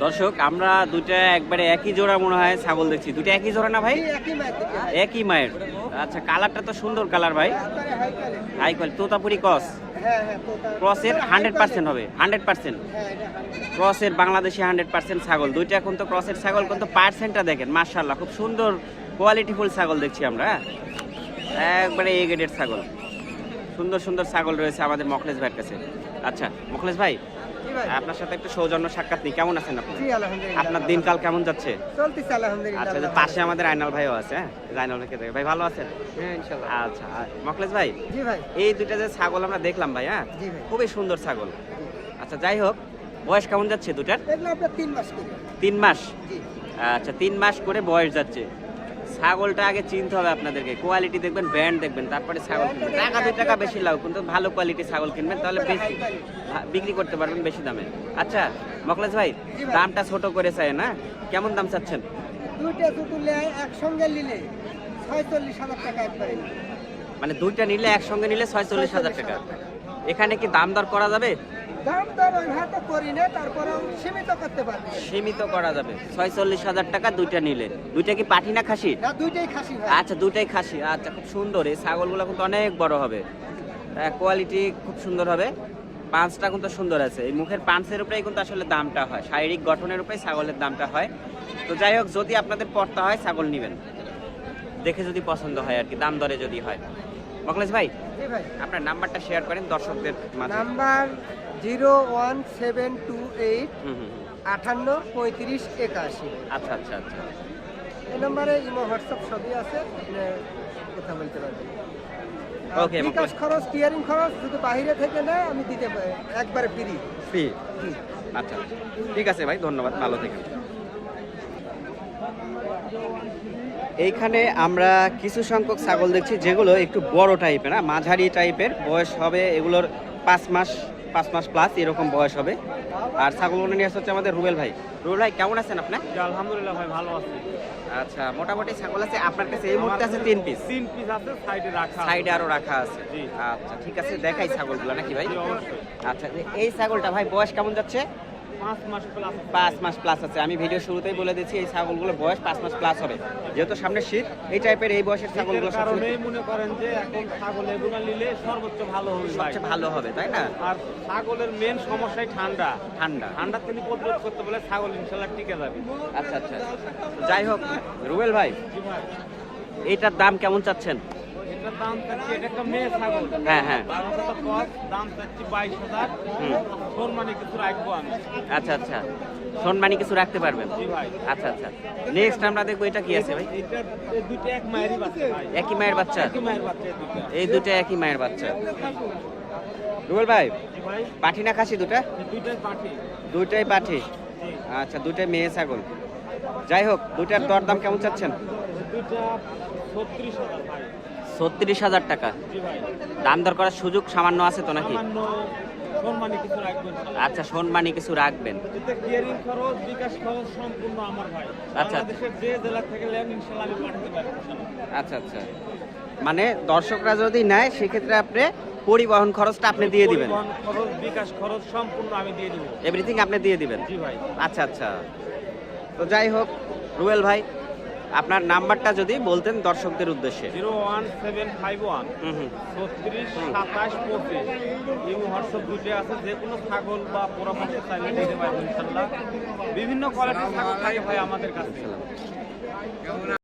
দর্শক, আমরা দুইটা একবারে একই জোড়া মনে হয় ছাগল দেখছি। দুইটা একই জোড়া না ভাই? একই মায়ের। আচ্ছা কালারটা তো সুন্দর কালার ভাই। হাই কোয়ালিটি তোতাপুরি তার- ক্রসের হান্ড্রেড পার্সেন্ট হবে হান্ড্রেড পার্সেন্ট এটা 100% ক্রসের বাংলাদেশি হান্ড্রেড পার্সেন্ট ছাগল। দুইটা এখন তো ক্রসের ছাগল, কিন্তু পার্সেন্টটা দেখেন মার্শাল্লাহ খুব সুন্দর কোয়ালিটিফুল ছাগল দেখছি আমরা হ্যাঁ? একবারে এ গ্রেডের ছাগল। সুন্দর সুন্দর ছাগল রয়েছে আমাদের মখলেশ ভাইয়ের কাছে। আচ্ছা মখলেশ ভাই আপনার সাথে একটু সৌজন্য সাক্ষাৎ নিই। কেমন আছেন আপনি? আপনার দিনকাল কেমন যাচ্ছে? চলতেছে আলহামদুলিল্লাহ আচ্ছা পাশে আমাদের আইনাল ভাইও আছে হ্যাঁ? আইনাল ভাইকে ভাই ভালো আছেন? হ্যাঁ ইনশাআল্লাহ। আচ্ছা মখলেস ভাই জি ভাই। এই দুইটা যে ছাগল আমরা দেখলাম ভাই হ্যাঁ? জি ভাই। খুবই সুন্দর ছাগল। আচ্ছা যাই হোক বয়স কেমন যাচ্ছে দুটার তিন মাস করে। তিন মাস? জি। আচ্ছা তিন মাস করে বয়স যাচ্ছে। ছাগলটা আগে চিনতে হবে আপনাদেরকে। কোয়ালিটি দেখবেন ব্র্যান্ড দেখবেন তারপরে ছাগল কিনবেন। টাকা দুই টাকা বেশি লাভ কিন্তু ভালো কোয়ালিটি ছাগল কিনবেন তাহলে বেশি বিক্রি করতে পারবেন বেশি দামে। আচ্ছা মকলেশ ভাই দামটা ছোট করে চাই না কেমন দাম চাচ্ছেন? দুইটা দুটো একসঙ্গে নিলে ছয়চল্লিশ হাজার টাকা একবারে। মানে দুইটা নিলে একসঙ্গে নিলে ছয়চল্লিশ হাজার টাকা। এখানে কি দাম দর করা যাবে? দাম দর ওইভাবে করি না তারপরে সীমিত করতে পারবে। সীমিত করা যাবে। ছয়চল্লিশ হাজার টাকা দুইটা নিলে। দুইটা কি পাঠি না খাসি? না দুইটাই খাসি ভাই। আচ্ছা দুটাই খাসি। আচ্ছা খুব সুন্দর। এই ছাগলগুলো কিন্তু অনেক বড় হবে। কোয়ালিটি খুব সুন্দর হবে। পাঁচটা কিন্তু সুন্দর আছে। এই মুখের পাঁচের উপরেই কিন্তু আসলে দামটা হয়। শারীরিক গঠনের উপরেই ছাগলের দামটা হয়। তো যাই হোক যদি আপনাদের পড়তা হয় ছাগল নেবেন। দেখে যদি পছন্দ হয় আর কি দাম দরে যদি হয়। মকলেশ ভাই ভাই। আপনার নাম্বারটা শেয়ার করেন দর্শকদের মাঝে। Number zero one seven two eight. আটান্ন পঁয়ত্রিশ একাশি। আচ্ছা আচ্ছা আচ্ছা। এই নম্বরে ইমো হোয়াটসঅ্যাপ সবই আছে আপনি কথা বলতে পারবেন। Okay, বিকাশ খরচ টিয়ারিং খরচ যদি বাইরে থেকে নেয় আমি দিতে পারি একবারে ফ্রি ফ্রি আচ্ছা ঠিক আছে ভাই ধন্যবাদ ভালো থেকেন এইখানে আমরা কিছু সংখ্যক ছাগল দেখছি যেগুলো একটু বড় টাইপের না মাঝারি টাইপের বয়স হবে এগুলোর পাঁচ মাস পাঁচ মাস প্লাস এরকম বয়স হবে। আর ছাগলগুলো নিয়ে হচ্ছে আমাদের রুবেল ভাই। রুবেল ভাই কেমন আছেন আপনার আলহামদুলিল্লাহ ভাই ভালো আছি। আচ্ছা মোটামুটি ছাগল আছে আপনার কাছে এই মুহূর্তে আছে তিন পিস তিন পিস আছে সাইডে রাখা সাইডে আরও রাখা আছে। জি। আচ্ছা ঠিক আছে দেখাই ছাগলগুলো নাকি ভাই? আচ্ছা এই ছাগলটা ভাই বয়স কেমন যাচ্ছে? পাঁচ মাস প্লাস আছে। আমি ভিডিও শুরুতেই বলে দিচ্ছি এই ছাগলগুলোর বয়স পাঁচ মাস প্লাস হবে। যেহেতু সামনে শীত এই টাইপের এই বয়সের ছাগলগুলো কারণেই মনে করেন যে এখন ছাগল এগুলো নিলে সর্বোচ্চ ভালো হবে সবচেয়ে ভালো হবে তাই না? আর ছাগলের মেন সমস্যাই ঠান্ডা। ঠান্ডা। ঠান্ডা তিনি প্রতিরোধ করতে বলে ছাগল ইনশাল্লাহ টিকে যাবে। আচ্ছা আচ্ছা যাই হোক রুবেল ভাই। এইটার দাম কেমন চাচ্ছেন? এটার দাম চাচ্ছি এটা একটা মেয়ে ছাগল। হ্যাঁ, হ্যাঁ। বারো হাজার দাম চাচ্ছি বাইশ হাজার। হুম। কিছু রাখব আমি। আচ্ছা আচ্ছা। সম্মানী কিছু রাখতে পারবেন? আচ্ছা আচ্ছা। নেক্সট আমরা দেখব এটা কি আছে ভাই? এটা এক মায়েরই বাচ্চা একই মায়ের বাচ্চা? এই দুটো একই মায়ের বাচ্চা। রুবেল ভাই পাঠি না খাসি দুটা? দুইটাই পাঠি। দুইটাই পাঠি। আচ্ছা দুইটাই মেয়ে ছাগল। যাই হোক দুইটার দর দাম কেমন চাচ্ছেন? দুইটা ছত্রিশ হাজার ভাই। ছত্রিশ হাজার টাকা। দাম দর করার সুযোগ সামান্য আছে তো নাকি? আচ্ছা সম্মানী কিছু রাখবেন। খরচ বিকাশ খরচ সম্পূর্ণ আচ্ছা। ইনশাল্লাহ। আচ্ছা আচ্ছা। মানে দর্শকরা যদি নেয় সেক্ষেত্রে আপনি পরিবহন খরচটা আপনি দিয়ে দিবেন। খরচ বিকাশ খরচ সম্পূর্ণ আমি দিয়ে দিব। এভরিথিং আপনি দিয়ে দিবেন। জি ভাই। আচ্ছা আচ্ছা। তো যাই হোক রুয়েল ভাই আপনার নাম্বারটা যদি বলতেন দর্শকদের উদ্দেশ্যে। Zero one seven five one. ছত্রিশ সাতাশ পঁচিশ। এই হোয়াটসঅ্যাপ দুটি আছে যে কোনো ছাগল বা পরামর্শ চাইলে দিতে পারবেন ইনশাল্লাহ বিভিন্ন কোয়ালিটির ছাগল থাকে ভাই আমাদের কাছে।